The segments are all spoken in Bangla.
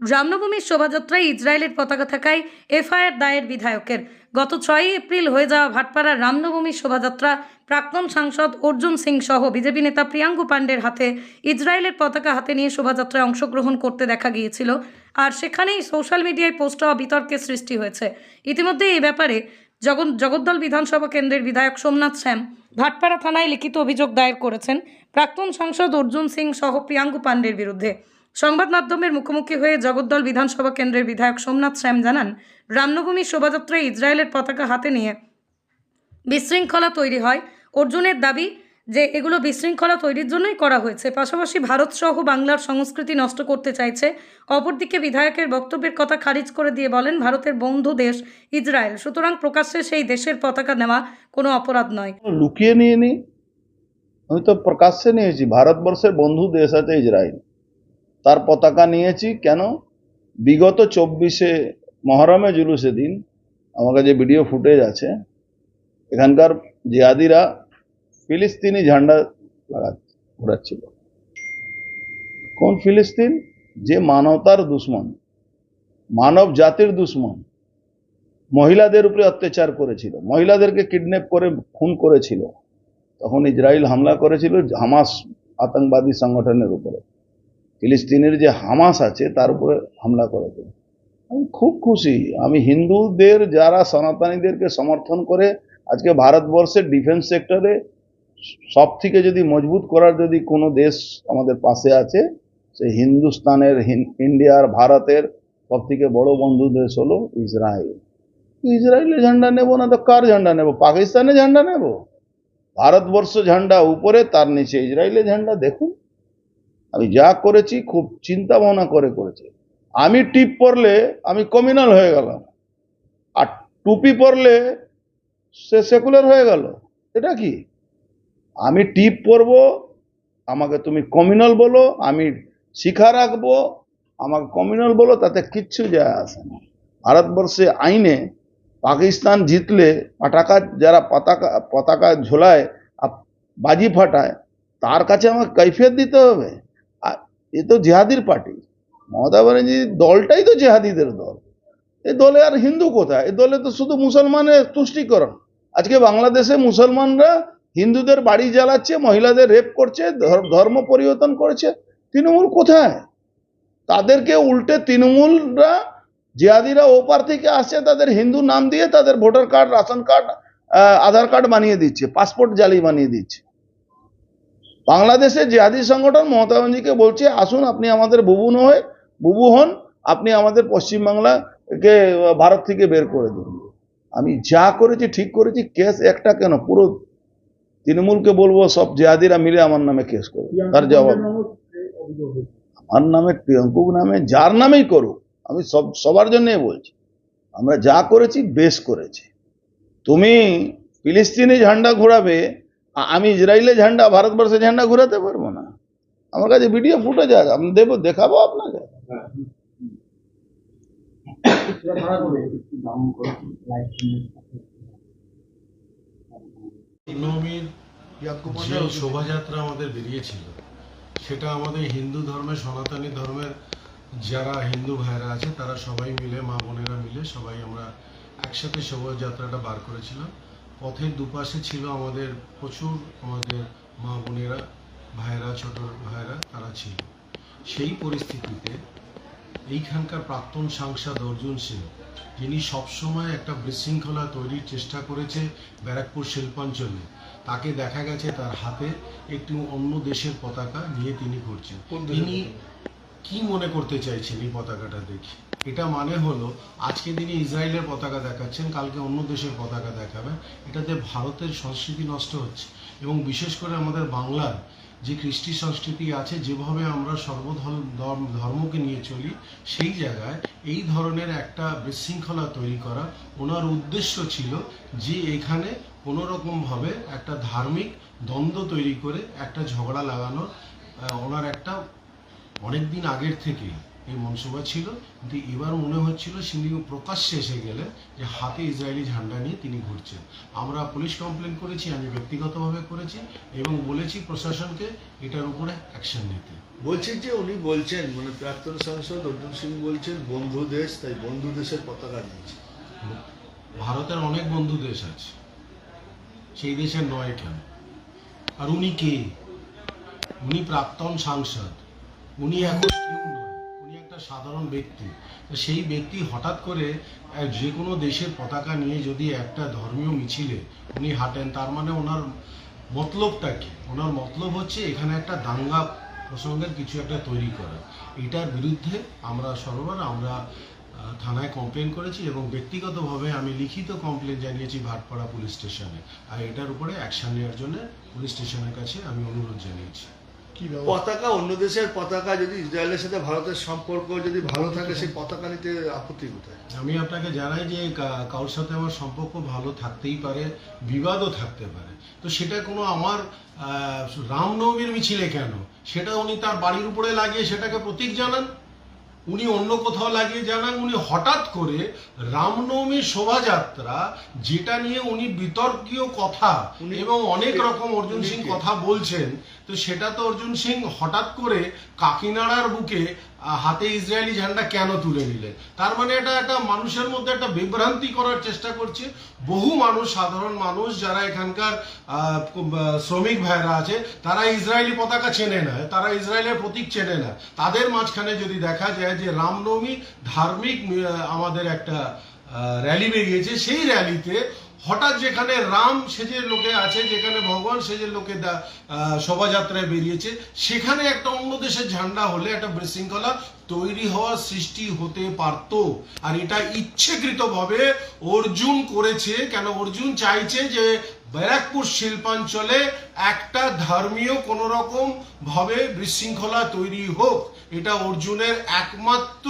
রামনবমীর শোভাযাত্রায় ইসরায়েলের পতাকা থাকায় এফআইআর দায়ের বিধায়কের। গত ছয়ই এপ্রিল হয়ে যাওয়া ভাটপাড়ার রামনবমীর শোভাযাত্রা প্রাক্তন সাংসদ অর্জুন সিং সহ বিজেপি নেতা প্রিয়াঙ্কু পাণ্ডের হাতে ইসরায়েলের পতাকা হাতে নিয়ে শোভাযাত্রায় অংশগ্রহণ করতে দেখা গিয়েছিল। আর সেখানেই সোশ্যাল মিডিয়ায় পোস্ট হওয়া বিতর্কের সৃষ্টি হয়েছে। ইতিমধ্যে এই ব্যাপারে জগন জগদ্দল বিধানসভা কেন্দ্রের বিধায়ক সোমনাথ শ্যাম ভাটপাড়া থানায় লিখিত অভিযোগ দায়ের করেছেন প্রাক্তন সাংসদ অর্জুন সিং সহ প্রিয়াঙ্কু পাণ্ডের বিরুদ্ধে। সংবাদ মাধ্যমের মুখোমুখি হয়ে জগদ্দল বিধানসভা কেন্দ্রের বিধায়ক সোমনাথ শ্যাম জানান রামনবমীর শোভাযাত্রায় ইসরায়েলের পতাকা হাতে নিয়ে বিশৃঙ্খলা তৈরি হয়। অর্জুনের দাবি যে এগুলো বিশৃঙ্খলা তৈরির জন্যই করা হয়েছে। পাশাপাশি ভারত সহ বাংলার সংস্কৃতি নষ্ট করতে চাইছে। অপরদিকে বিধায়কের বক্তব্যের কথা খারিজ করে দিয়ে বলেন, ভারতের বন্ধু দেশ ইসরায়েল। সুতরাং প্রকাশ্যে সেই দেশের পতাকা নেওয়া কোনো অপরাধ নয়। লুকিয়ে নিয়ে নি। আমি তো প্রকাশ্যে নিয়েছি ভারতবর্ষের বন্ধু দেশ আছে ইসরায়েল। তার পতাকা নিয়েছি। কেন? বিগত চব্বিশে মহরমে জুলুসে দিন আমার কাছে ভিডিও ফুটেজ আছে, এখানকার জিহাদিরা ফিলিস্তিনি ঝান্ডা লাগা ঘোরাচ্ছিল। কোন ফিলিস্তিন? যে মানবতার দুশ্মন, মানব জাতির দুশ্মন, মহিলাদের উপরে অত্যাচার করেছিল, মহিলাদেরকে কিডন্যাপ করে, খুন করেছিল। তখন ইসরায়েল হামলা করেছিল হামাস আতঙ্কবাদী সংগঠনের উপরে। ফিলিস্তিনের যে হামাস আছে, তার উপরে হামলা করেছিল আমি খুব খুশি। আমি হিন্দুদের, যারা সনাতনীদেরকে সমর্থন করে আজকে ভারতবর্ষের ডিফেন্স সেক্টরে সব থেকে যদি মজবুত করার যদি কোনো দেশ আমাদের পাশে আছে, সে হিন্দুস্তানের ইন্ডিয়ার, ভারতের সব থেকে বড় বন্ধু দেশ হলো ইসরায়েল। ইসরায়েলের ঝান্ডা নেব না তো কার ঝান্ডা নেব? পাকিস্তানের ঝান্ডা নেব? ভারতবর্ষ ঝান্ডা উপরে, তার নিচে। ইসরায়েলের ঝান্ডা দেখুন। আমি যা করেছি, খুব চিন্তা ভাবনা করে করেছি। আমি টিপ পরলে আমি কমিউনাল হয়ে গেলাম। আর টুপি পরলে সে সেকুলার হয়ে গেল। এটা কি? আমি টিপ পরব, আমাকে তুমি কমিউনাল বলো, আমি শিখা রাখব, আমাকে কমিউনাল বলো, তাতে কিচ্ছু যায় আসে না। ভারতবর্ষে আইনে পাকিস্তান জিতলে পতাকা, যারা পতাকা পতাকা ঝোলায় বাজি ফাটায়, তার কাছে আমাকে কৈফিয়ত দিতে হবে। এ তো জেহাদির পার্টি। মমতা ব্যানার্জি দলটাই তো জেহাদিদের দল। এ দলে আর হিন্দু কোথায়? এ দলে তো শুধু মুসলমানের তুষ্টিকরণ। আজকে বাংলাদেশে মুসলমানরা হিন্দুদের বাড়ি জ্বালাচ্ছে, মহিলাদের রেপ করছে, ধর- ধর্ম পরিবর্তন করেছে। তৃণমূল কোথায়? তাদেরকে উল্টে তৃণমূলরা, জিহাদিরা ওপার থেকে আসছে, তাদের হিন্দু নাম দিয়ে তাদের voter card, ration card Aadhaar card বানিয়ে দিচ্ছে, পাসপোর্ট জালি বানিয়ে দিচ্ছে। বাংলাদেশে জিহাদি সংগঠন মমতা ব্যানার্জিকে বলছে আসুন আপনি আমাদের বুবু নয় বুবু হন আপনি আমাদের পশ্চিমবাংলাকে ভারত থেকে বের করে দিন। আমি যা করেছি ঠিক করেছি কেস একটা কেন? পুরো তৃণমূলকে বলব সব জিহাদিরা মিলে আমার নামে কেস করবে তার জবাব আমার নামে প্রিয়ঙ্কু নামে যার নামেই করুক আমি সব সবার জন্যই বলছি আমরা যা করেছি বেশ করেছি। তুমি ফিলিস্তিনি ঝান্ডা ঘোরাবে আমি ইসরায়েলের ঝান্ডা, ভারতবর্ষের ঝান্ডা ঘোরাতে পারব না। আমার কাছে ভিডিও ফুটে যায় আমি দেবো, দেখাবো আপনাকে। যে শোভাযাত্রা আমাদের বেরিয়েছিল। সেটা আমাদের হিন্দু ধর্মের সনাতনী ধর্মের যারা হিন্দু ভাইরা আছে, তারা সবাই মিলে, মা বোনেরা মিলে সবাই আমরা একসাথে শোভাযাত্রাটা বার করেছিলাম। পথের দুপাশে ছিল আমাদের প্রচুর আমাদের মা বোনেরা ভাইরা ছোট ভাইরা তারা ছিল। সেই পরিস্থিতিতে এইখানকার প্রাক্তন সাংসদ অর্জুন সিং যিনি সবসময় একটা বিশৃঙ্খলা তৈরির চেষ্টা করেছে ব্যারাকপুর শিল্পাঞ্চলে তাকে দেখা গেছে তার হাতে একটি অন্য দেশের পতাকা নিয়ে তিনি ঘুরছেন। তিনি কি মনে করতে চাইছেন এই পতাকাটা দেখে? এটা মানে হলো আজকে তিনি ইসরায়েলের পতাকা দেখাচ্ছেন, কালকে অন্য দেশের পতাকা দেখাবেন। এটাতে ভারতের সংস্কৃতি নষ্ট হচ্ছে। এবং বিশেষ করে আমাদের বাংলার যে কৃষ্টি সংস্কৃতি আছে, যেভাবে আমরা সর্বধর্ম, ধর্ম- ধর্মকে নিয়ে চলি, সেই জায়গায় এই ধরনের একটা বিশৃঙ্খলা তৈরি করা ওনার উদ্দেশ্য ছিল যে এখানে কোনোরকমভাবে একটা ধার্মিক দ্বন্দ্ব তৈরি করে একটা ঝগড়া লাগানোর ওনার একটা অনেক দিন আগের থেকেই এই মনসুবা ছিল কিন্তু এবার মনে হচ্ছিল তিনি প্রকাশ্যে এসে গেলে যে হাতে ইসরায়েলি ঝান্ডা নিয়ে তিনি ঘুরছেন। আমরা পুলিশ কমপ্লেন করেছি আমি ব্যক্তিগতভাবে করেছি এবং বলেছি প্রশাসনকে এটার উপরে অ্যাকশন নিতে। বলছেন যে উনি বলছেন মানে প্রাক্তন সাংসদ অর্জুন সিং বলছেন বন্ধু দেশ তাই বন্ধু দেশের পতাকা নিয়েছে ভারতের অনেক বন্ধু দেশ আছে সেই দেশের নয় কেন? আর উনি কে? উনি প্রাক্তন সাংসদ। উনি এখন উনি একটা সাধারণ ব্যক্তি। সেই ব্যক্তি হঠাৎ করে যে কোনো দেশের পতাকা নিয়ে যদি একটা ধর্মীয় মিছিলে উনি হাঁটেন, তার মানে ওনার মতলবটা কি? ওনার মতলব হচ্ছে এখানে একটা দাঙ্গা প্রসঙ্গের কিছু একটা তৈরি করা। এটার বিরুদ্ধে আমরা সর্ববার আমরা থানায় কমপ্লেন করেছি এবং ব্যক্তিগতভাবে আমি লিখিত কমপ্লেন জানিয়েছি ভাটপাড়া পুলিশ স্টেশনে। আর এটার উপরে অ্যাকশন নেওয়ার জন্য পুলিশ স্টেশনের কাছে আমি অনুরোধ জানিয়েছি। পতাকা অন্য দেশের পতাকা যদি ইসরায়েলের সাথে ভারতের সম্পর্ক যদি ভালো থাকে সেই পতাকা নিতে আপত্তি কোথায়? আমি আপনাকে জানাই যে কারোর সাথে আমার সম্পর্ক ভালো থাকতেই পারে বিবাদও থাকতে পারে। তো সেটা কোনো আমার রামনবমীর মিছিলে কেন? সেটা উনি তার বাড়ির উপরে লাগিয়ে সেটাকে প্রতীক জানান? উনি অন্য কোথাও লাগিয়ে জানান উনি হঠাৎ করে রামনবমী শোভাযাত্রা যেটা নিয়ে উনি বিতর্কীয় কথা এবং অনেক রকম অর্জুন সিং কথা বলছেন তো সেটা তো অর্জুন সিং হঠাৎ করে কাকিনাড়ার বুকে হাতে ইসরায়েলি ঝান্ডা কেন তুলে নিলেন? তার মানে এটা একটা মানুষের মধ্যে একটা বিভ্রান্তি করার চেষ্টা করছে। বহু মানুষ, সাধারণ মানুষ যারা এখানকার শ্রমিক ভাইরা আছে, তারা ইসরায়েলি পতাকা চেনে না, তারা ইসরায়েলের প্রতীক চেনে না। তাদের মাঝখানে যদি দেখা যায় যে রামনবমী ধার্মিক আমাদের একটা র্যালি বেরিয়েছে, সেই র্যালিতে হঠাৎ যেখানে রাম সেজের লোকে আছে, যেখানে ভগবান সেজের লোকে শোভাযাত্রায় বেরিয়েছে, সেখানে একটা অন্য দেশের ঝান্ডা হলে একটা বিশৃঙ্খলা তৈরি হওয়ার সৃষ্টি হতে পারত। আর এটা ইচ্ছেকৃতভাবে অর্জুন করেছে। কেন অর্জুন চাইছে যে ব্যারাকপুর শিল্পাঞ্চলে একটা ধর্মীয় কোন রকম ভাবে বিশৃঙ্খলা তৈরি হোক। এটা অর্জুনের একমাত্র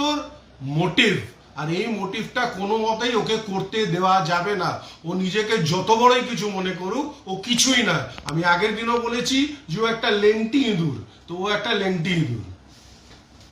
মোটিভ। আর এই মোটিভটা কোনো মতেই ওকে করতে দেওয়া যাবে না। ও নিজেকে যত বড়ই কিছু মনে করুক, ও কিছুই না আমি আগের দিনও বলেছি যে ও একটা লেংটি ইঁদুর। তো ও একটা লেংটি ইঁদুর।